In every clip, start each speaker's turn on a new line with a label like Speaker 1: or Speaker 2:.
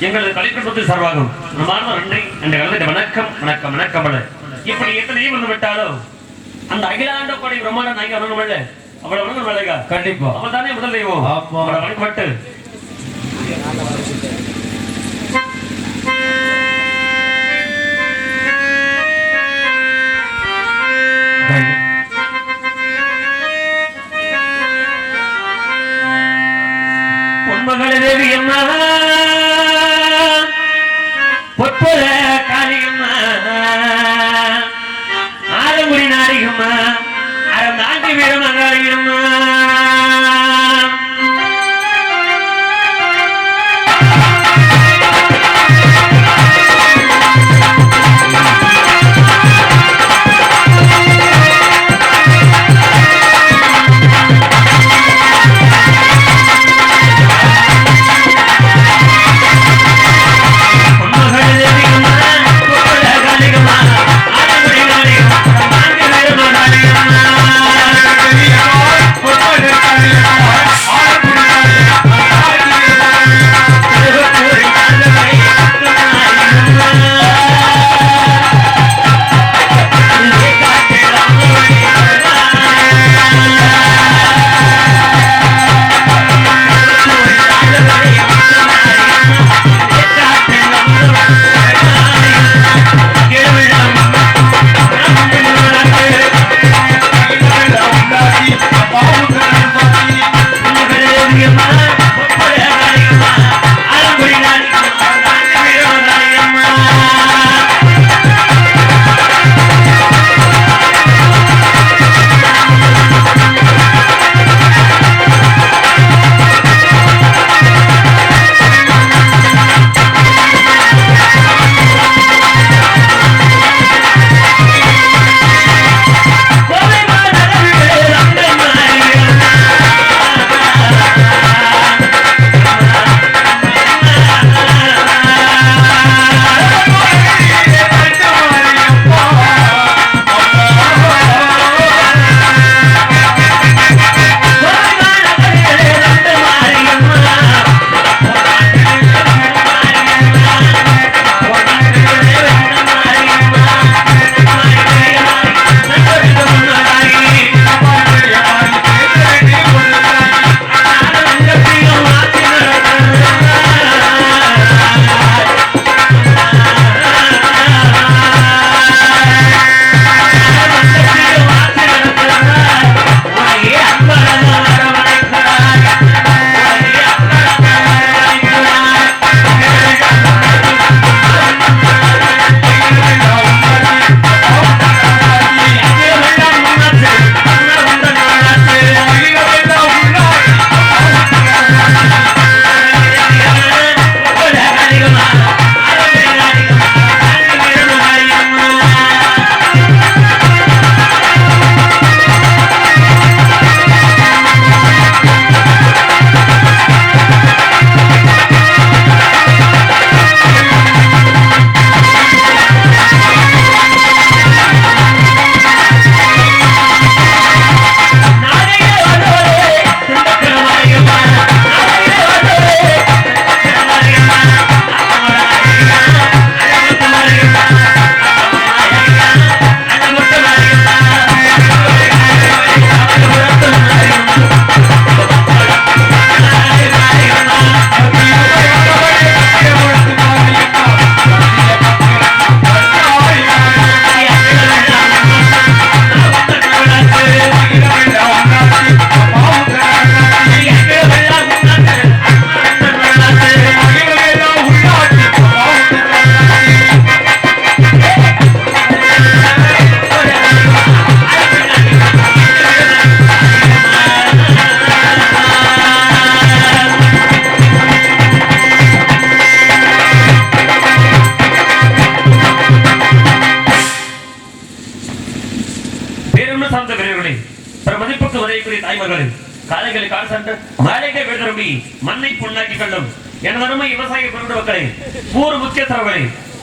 Speaker 1: எங்களது கலைக்குடும்பத்து சார்பாகும். பிரமாண நன்றி. என்று கலந்துட்டு வணக்கம். வணக்கம் வணக்கம் இப்படி எத்தனையும் வந்து விட்டாலும் அந்த அகிலாண்ட கோடை பிரம்மாண்டம் நாங்க வரணும் அவ்வளவு வரணும்
Speaker 2: கண்டிப்பா.
Speaker 1: அவள் தானே முதல் தெய்வம். அவளை வழிபட்டு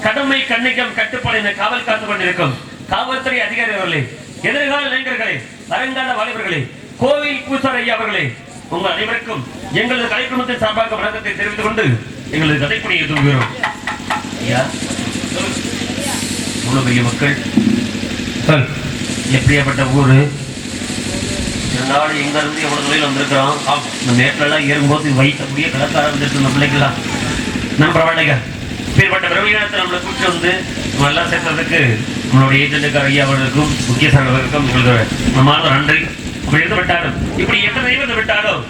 Speaker 1: கடமை கண்ணிக்கம் கட்டுப்பாடு என காவல் காத்து கொண்டிருக்கும் காவல்துறை அதிகாரி அவர்களே எதிர்கால இளைஞர்களே வருங்கால வாலிபர்களே கோவில் பூசார் ஐயா அவர்களே உங்கள் அனைவருக்கும் எங்களது கலைக்குழுமத்தின் சார்பாக வணக்கத்தை தெரிவித்துக் கொண்டு எங்களது கதைப்பணியை தூங்குகிறோம் ஐயா இவ்வளோ பெரிய மக்கள்.
Speaker 2: சார்.
Speaker 1: எப்படியாப்பட்ட ஊர்? இருந்தாலும் எங்க இருந்து எவ்வளவு தொழில் வந்திருக்கிறோம்? இந்த நேரத்துல எல்லாம் ஏறும்போது வயிற்று முடிய கலக்காரம் இருந்துட்டு இருந்த பிள்ளைங்களாம் நம்ம பரவாயில்லைங்க. இப்பேற்பட்ட பிரவீனத்தை நம்மளை கூப்பிட்டு வந்து எல்லாம் சேர்த்ததுக்கு நம்மளுடைய ஏஜென்ட்டுக்கார ஐயா அவர்களுக்கும் முக்கிய சங்கர்களுக்கும் உங்களுக்கு நம்மளால நன்றி. அப்படி இருந்து விட்டாலும் இப்படி எத்தனை தெய்வத்தை விட்டாலும்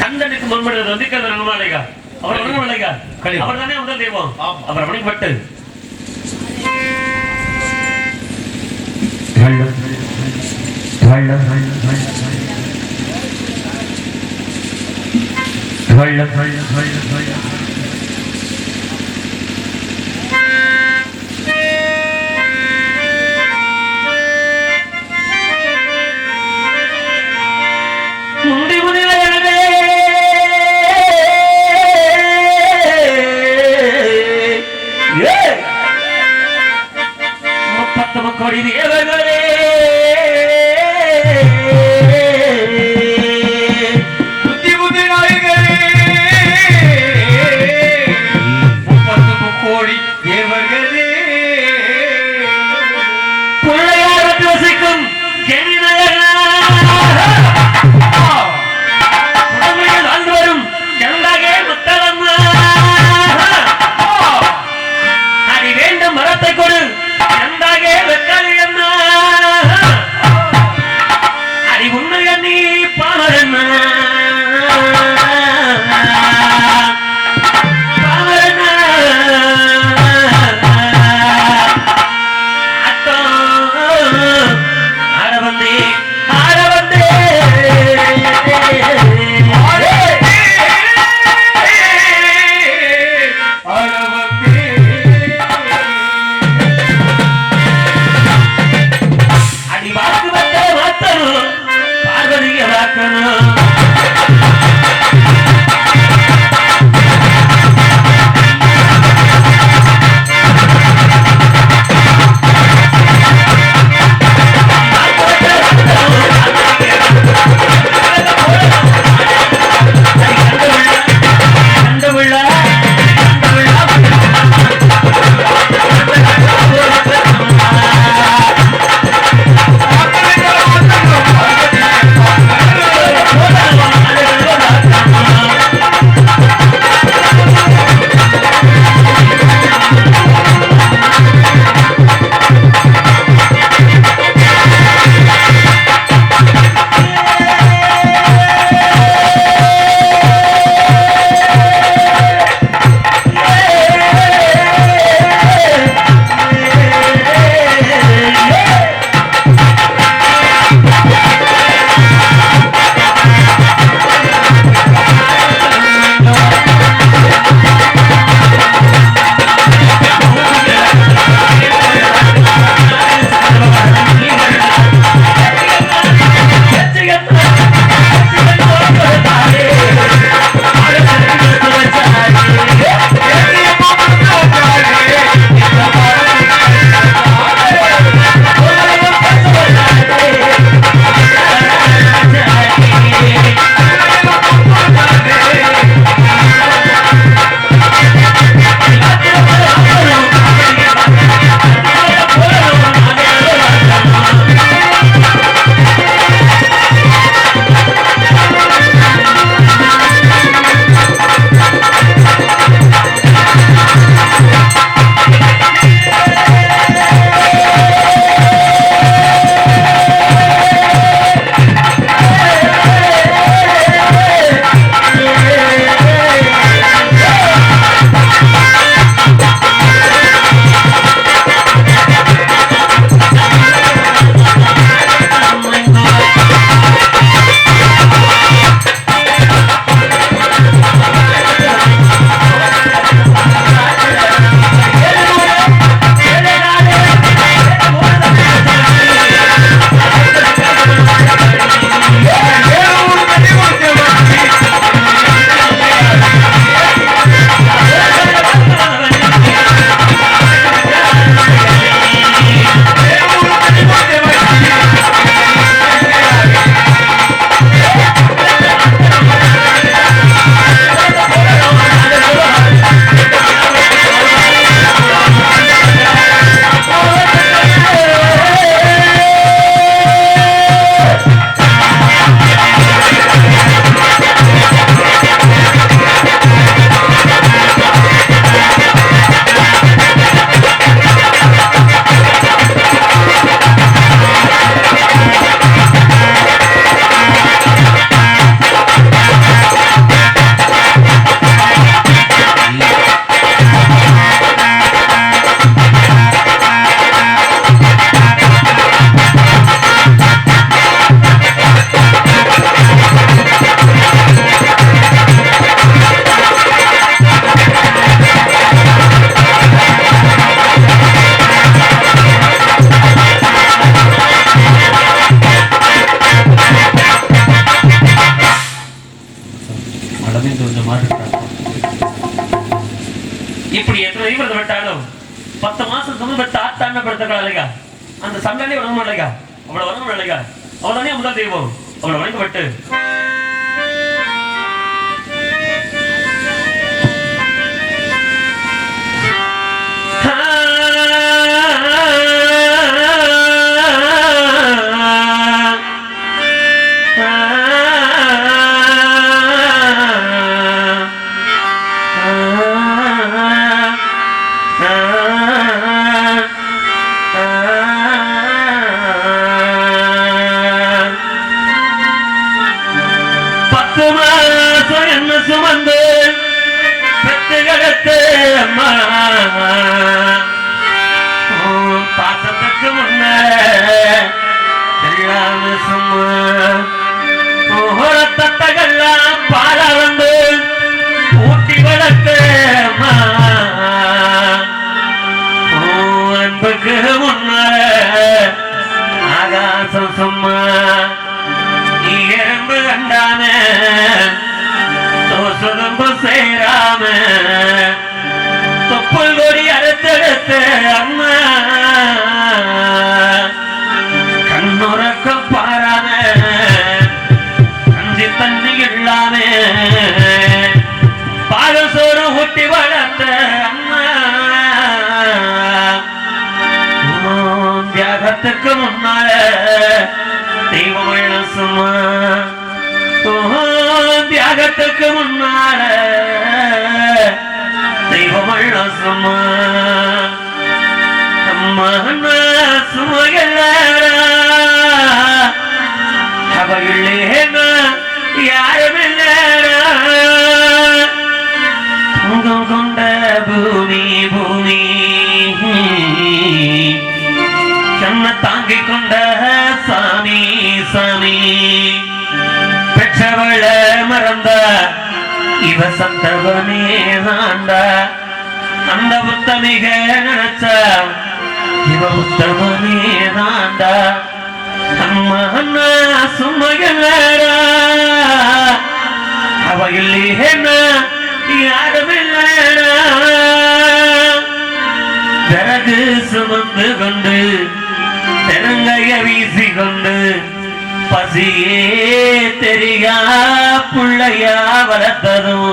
Speaker 1: கந்தனுக்கு முன்படுறது வந்து கந்த நம்மளாலைங்க அவர் ஒண்ணும். அவர் தானே முதல் தெய்வம். அவர் வழிபட்டு முந்தி Everybody in the air, there, there. தெய்வம் அவளை தோசுதம்பு சேராம தொப்புள் கொடி அடுத்தடுத்து அம்மா. கண்ணுறக்க பாராம. கஞ்சி தண்ணி இல்லாம. பால் ஊட்டி வளர்த்த அம்மா. தியாகத்துக்கு முன்னால தெய்வம் சும்மா. தியாகத்துக்கு தாங்கிக் கொண்ட சாமி சாமி. பெற்றவள மறந்த இவ சந்தவனே தாண்ட. அந்த உத்தமிக நினைச்ச இவ புத்தவனே தாண்ட. அம்மா அண்ணா சும்மையல்லடா அவ இல்லையேன்னா யாருமில்லடா பிறகு சுமந்து கொண்டு தெருங்கைய வீசி கொண்டு பசியே தெரியா புள்ளையா வளர்த்ததும்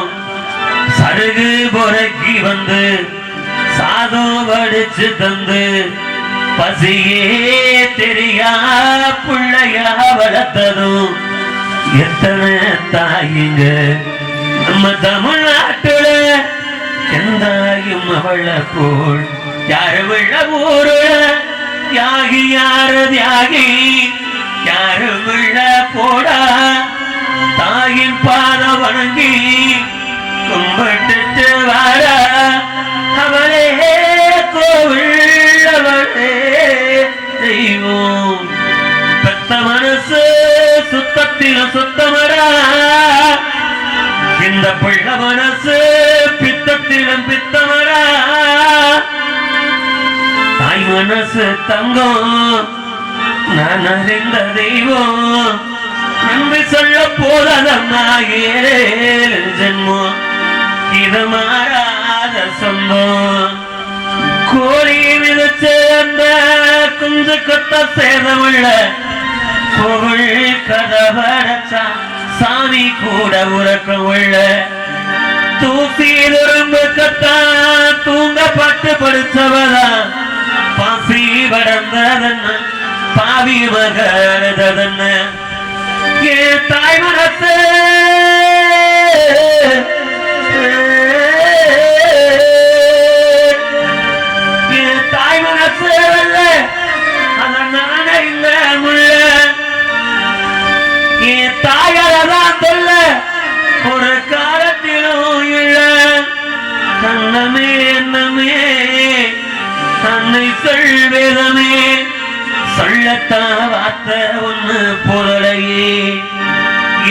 Speaker 1: சருகு பொறுக்கி வந்து சாதம் வடிச்சு தந்து பசியே தெரியா பிள்ளையா வளர்த்ததும் எத்தனை தாயிங்க? நம்ம தமிழ்நாட்டுல எந்தாயும் அவள போல் யாரு விழ ஊருல தியாகி யாரு தியாகி? யாரு விழ போடா? தாயின் பாத வணங்கி கும்பிட்டுட்டு வாடா அவளே கோவில் அவளே தெய்வம். பெத்த மனசு சுத்தத்திலும் சுத்தமடா. இந்த பிள்ள மனசு பித்தத்திலும் பித்தமடா. தாய் மனசு தங்கம் நான் அறிந்த தெய்வம். நன்றி சொல்ல போதம்மா ஏழு ஜென்மம். இது மாறாத சொந்தம் கோழி விதைச்ச அந்த குஞ்சு கொத்த சேதமுள்ள புகழ் கதவடைச்சா சாமி கூட உறக்கம் உள்ள தூசி திரும்ப கத்தா தூங்க பட்டு படிச்சவதா பாசி வளர்ந்ததன்ன? பாவி மகரதென்ன ஏ தாய் மனசே மனமே என்னமே. தன்னை சொல்வேதமே. சொல்லத்தான் வார்த்தை ஒண்ணு புகழையே.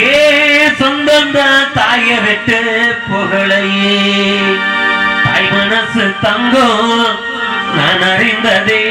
Speaker 1: ஏ சொந்தம் தான் தாய விட்டு புகழையே. தாய் மனசு தங்கம் நான் அறிந்ததே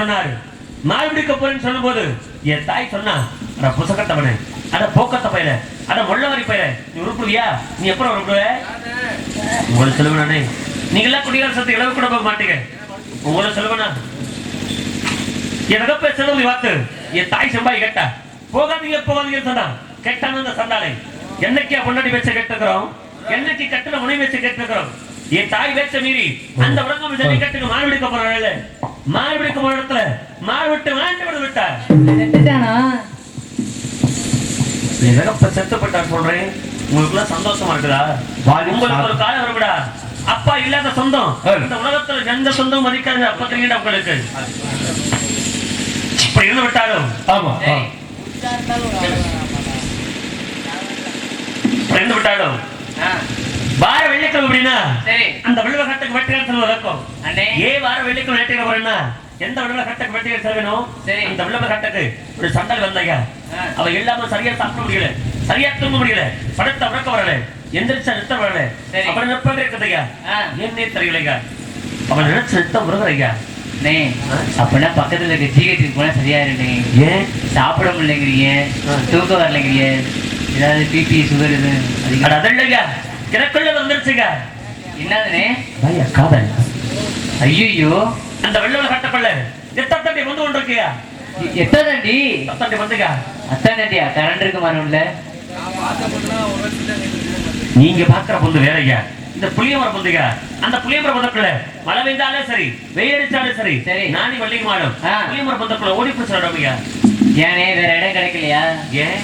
Speaker 1: சொன்னாரு. நான் பிடிக்க போறேன்னு சொல்லும் போது என் தாய் சொன்னா அட புசக்கத்தவனே அட போக்கத்த பையல அட முள்ளவரி பையல நீ உருப்புவியா நீ எப்பறம் உருப்புவ உங்களை சொல்லுவனே நீங்க நீங்களாம் குடியரசத்தை இளவு கூட போக மாட்டீங்க. உங்களை சொல்லுவனா எனக்கு போய் செலவு வாத்து என் தாய் செம்பாய் கேட்டா. போகாதீங்க போகாதீங்க சொன்னா கேட்டான அந்த சண்டாலை என்னைக்கு பொன்னாடி வச்சு கேட்டுக்கிறோம் என்னைக்கு கட்டுல உணவு வச்சு கேட்டுக்கிறோம் என் தாய் வேச்ச மீறி அந்த உலகம் ஜல்லிக்கட்டுக்கு மாறு பிடிக்க போறாள் மாறு பிடிக்க போற இடத்துல மாறு விட்டு வாண்டி விட விட்டா
Speaker 3: செத்துட்டானா
Speaker 1: எதகப்ப செத்துப்பட்டா சொல்றேன்? உங்களுக்குலாம் சந்தோஷமா இருக்குதா? உங்களுக்கு ஒரு காலம் வருவிடா அப்பா இல்லாத சொந்தம். இந்த உலகத்துல எந்த சொந்தம் மதிக்காத அப்பா தெரியுடா உங்களுக்கு. இப்படி இருந்து விட்டாலும்.
Speaker 2: ஆமா ஆ.
Speaker 1: இப்படி இருந்து விட்டாலும் வார வெள்ளிக்கிழமை அப்படின்னா அந்த விழுவ கட்டுக்கு வெட்டிகள் செல்வ
Speaker 3: அண்ணே.
Speaker 1: ஏ வார வெள்ளிக்கிழமை வேட்டைக்கு போறேன்னா எந்த விழுவ கட்டுக்கு வெட்டிகள் செல்வனும். அந்த விழுவ கட்டுக்கு ஒரு சண்டல் வந்தாங்க. அவ இல்லாம சரியா சாப்பிட முடியல. சரியா தூங்க முடியல. படத்தை உறக்க வரல. எந்திரிச்சா நிறுத்த வரல.
Speaker 3: சரி.
Speaker 1: அப்புறம் நிற்பங்க இருக்குதுங்க. என்னே தெரியலைங்க அவன் நினைச்ச நிறுத்தம் முருகரைங்க
Speaker 3: அண்ணே அப்படின்னா பக்கத்துல இருக்க ஜிஹெச்சுக்கு போனா சரியா
Speaker 1: ஏன்?
Speaker 3: சாப்பிட முடியலங்கிறீங்க. தூக்கம் வரலைங்கிறீங்க. ஏதாவது பிபி சுகர் இது
Speaker 1: கிடக்குள்ள வந்துருச்சுங்க.
Speaker 3: என்னதுண்ணே
Speaker 1: ஐயா காதல்.
Speaker 3: ஐயோ
Speaker 1: அந்த வெள்ளவ கட்டப்பள்ள எத்தத்தண்டி வந்து கொண்டிருக்கியா?
Speaker 3: எத்தாண்டி
Speaker 1: எத்தத்தண்டி வந்துங்க
Speaker 3: அத்தாண்டியா கரண்ட் இருக்கு மரம்ல
Speaker 1: நீங்க பாக்குற பொந்து வேறங்க இந்த புளியமர பொந்துங்க அந்த புளியமர பொந்தக்குள்ள மழை பெய்தாலே சரி வெயில் சரி
Speaker 3: சரி.
Speaker 1: நானி வள்ளிக்கு மாடும்.
Speaker 3: ஆ.
Speaker 1: புளியமர பொந்தக்குள்ள ஓடி பிடிச்சிடறோமிங்க
Speaker 3: ஏனே வேற இடம் கிடைக்கலையா?
Speaker 1: ஏன்?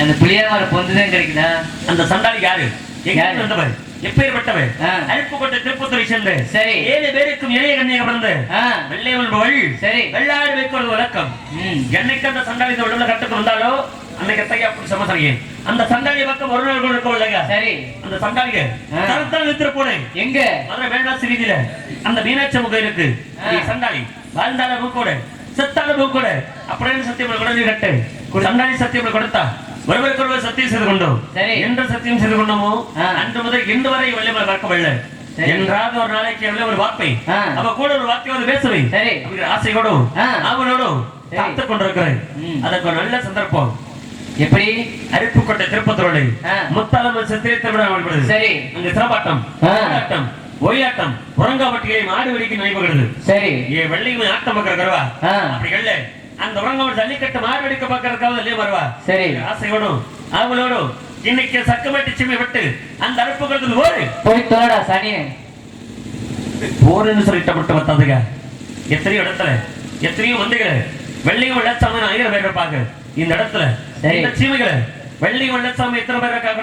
Speaker 3: அந்த புளியாமர பொந்து தான் கிடைக்குதா?
Speaker 1: அந்த சண்டாளி யாரு?
Speaker 3: ஆ.
Speaker 1: அருப்புக்கோட்டை திருப்பத்தூரை சேர்ந்து
Speaker 3: சரி.
Speaker 1: ஏழு பேருக்கும் இளைய கண்ணியாக பிறந்து
Speaker 3: ஆ.
Speaker 1: வெள்ளை வல்பவள்
Speaker 3: சரி.
Speaker 1: வெள்ளாடு வைக்கிறது வழக்கம் என்னைக்கு அந்த கட்டுக்கு வந்தாலோ அன்னைக்கு தையா அப்படி சமசரியே. அந்த சண்டாளி பக்கம் ஒரு நாள் கூட இருக்கும் இல்லைங்க.
Speaker 3: சரி.
Speaker 1: அந்த சண்டாளிக்கு
Speaker 3: ஆ.
Speaker 1: தரத்தான் போனேன்.
Speaker 3: எங்க?
Speaker 1: மதுரை வேண்டாசி வீதியில அந்த மீனாட்சி முகம் இருக்கு சண்டாளி வாழ்ந்தால மூக்கோட செத்தால மூக்கோட அப்படின்னு சத்தியம் கொடை கட்டு? சண்டாளி சத்தியம் கொடுத்தா ஒருவருக்கு ஒருவர் சத்தியம் செய்து கொண்டோம்
Speaker 3: சரி.
Speaker 1: என்று சத்தியம் செய்து கொண்டோமோ. அன்று முதல் இன்று வரை வெள்ளைமலை பார்க்கவில்லை
Speaker 3: சரி.
Speaker 1: என்றாவது ஒரு நாளைக்கு வெள்ளை ஒரு வார்த்தை. அவ கூட ஒரு வார்த்தையோடு பேசுவை ஆசையோடும். அவனோடும். காத்துக் கொண்டிருக்கிறேன். அதற்கு ஒரு நல்ல சந்தர்ப்பம்
Speaker 3: எப்படி
Speaker 1: அருப்புக்கோட்டை திருப்பத்தூரோடு
Speaker 3: ஆ.
Speaker 1: முத்தாளம்மன் சித்திரை திருவிழா
Speaker 3: சரி
Speaker 1: அங்க சிறப்பாட்டம். ஆட்டம் ஒயிலாட்டம் புறங்காவட்டியை மாடு வெடிக்கு நடைபெறுகிறது
Speaker 3: சரி
Speaker 1: வெள்ளையும் ஆட்டம் பார்க்கறவா
Speaker 3: ஆ.
Speaker 1: அப்படி இல்ல அந்த உறங்காவட்டி ஜல்லிக்கட்டு மாடு வெடிக்க பார்க்கறதுக்காக இல்லையே வருவா
Speaker 3: சரி.
Speaker 1: ஆசையோடும் அவளோடும் இன்னைக்கு சக்கமட்டி சிம்மி விட்டு அந்த அருப்புக்கிறது ஓடு.
Speaker 3: போய் தோடா சனியே
Speaker 1: போருன்னு சொல்லிட்டு மட்டும் பத்தாதுங்க எத்தனையோ இடத்துல எத்தனையோ மந்தைகளை வெள்ளையும் வெள்ளச்சாமி ஆயிரம் பேர் இருப்பாங்க இந்த இடத்துல. இந்த சீமைகளை வெள்ளையும் வெள்ளச்சாமி எத்தனை பேர் இருக்காங்க